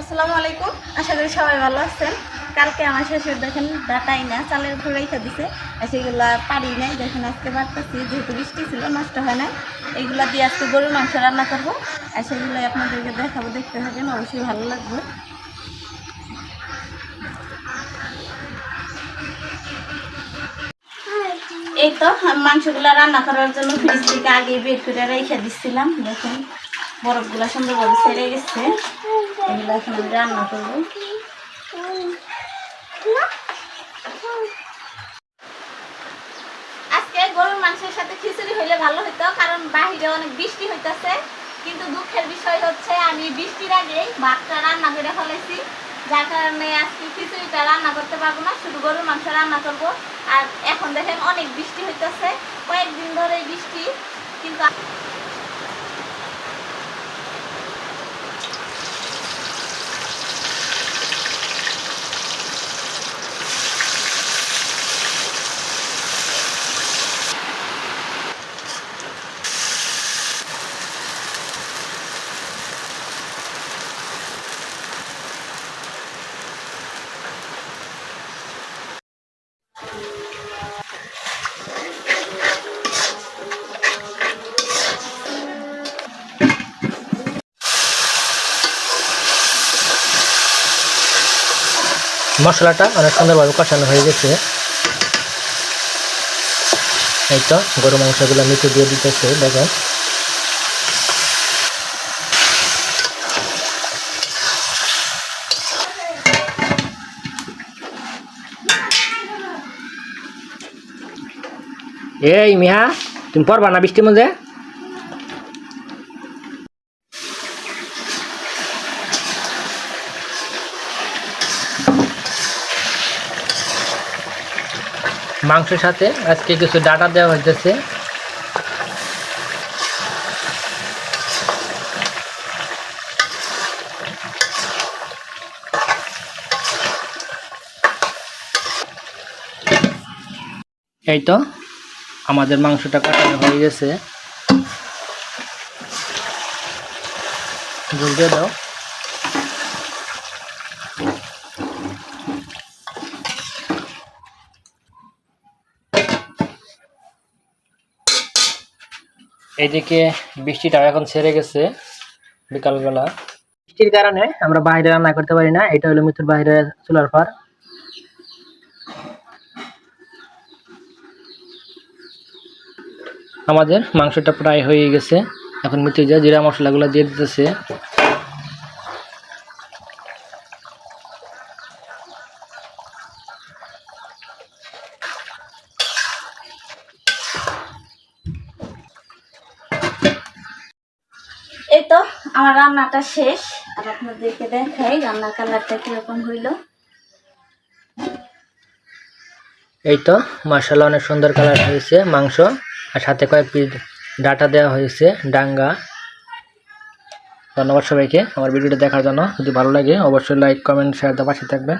আসসালামু আলাইকুম। আশা করি সবাই ভালো আছেন। কালকে আমার শ্বশুর দেখেন ডাটাই না, চালের উপর রেখে দিছে। আর সেগুলো পারি নাই, দেখেন আজকে বাড়তেছি, যেহেতু বৃষ্টি ছিল, নষ্ট হয় না এগুলো দিয়ে আজকে গরুর মাংস রান্না করব। আর সেগুলো আপনাদেরকে দেখাবো, দেখতে থাকেন, অবশ্যই ভালো লাগবে। এই তো, মাংসগুলো রান্না করার জন্য ফ্রিজ থেকে আগে বের করে রেখে দিচ্ছিলাম দেখুন, বরফগুলো সুন্দরভাবে সেরে গেছে। আজকে গরুর মাংসের সাথে খিচুড়ি হইলে ভালো হতো কারণ বাহিরে অনেক বৃষ্টি হইতেছে। কিন্তু দুঃখের বিষয় হচ্ছে, আমি বৃষ্টির আগেই ভাতটা রান্না করে ফেলেছি যার কারণে আজকে খিচুড়িটা রান্না করতে পারব না, শুধু গরুর মাংস রান্না করব। আর এখন দেখেন অনেক বৃষ্টি হইতেছে, কয়েকদিন ধরে বৃষ্টি, কিন্তু মশলাটা অনেক সুন্দরভাবে কষানো হয়ে গেছে। এই তো গরু মাংসগুলো নিচে দিয়ে দিতেছে, দেখেন। এই মিহা তুমি পড়বা না বৃষ্টির মধ্যে? মাংসের সাথে আজকে কিছু ডাটা দেওয়া হইতেছে। এই তো, আমাদের মাংসটা কাটানো হয়ে গেছে। জল দিয়ে দাও। এইদিকে বৃষ্টিটা এখন ছেড়ে গেছে বিকালবেলা। বৃষ্টির কারণে আমরা বাইরে রান্না করতে পারি না এটা হলো মৃত্যুর বাইরে চুলার পার আমাদের মাংসটা প্রায় হয়ে গেছে। এখন মিতু যা জিরা মশলাগুলো দিয়ে দিতেছে এই তো আমার রান্নাটা শেষ। আর আপনাদেরকে দেখাই রান্নার কালারটা কীরকম হইল। এই তো মার্শাল অনেক সুন্দর কালার হয়েছে মাংস। আর সাথে কয়েক পিস ডাটা দেওয়া হয়েছে, ডাঙ্গা। ধন্যবাদ সবাইকে আমার ভিডিওটা দেখার জন্য। যদি ভালো লাগে, অবশ্যই লাইক কমেন্ট শেয়ার দেওয়া পাশে থাকবেন।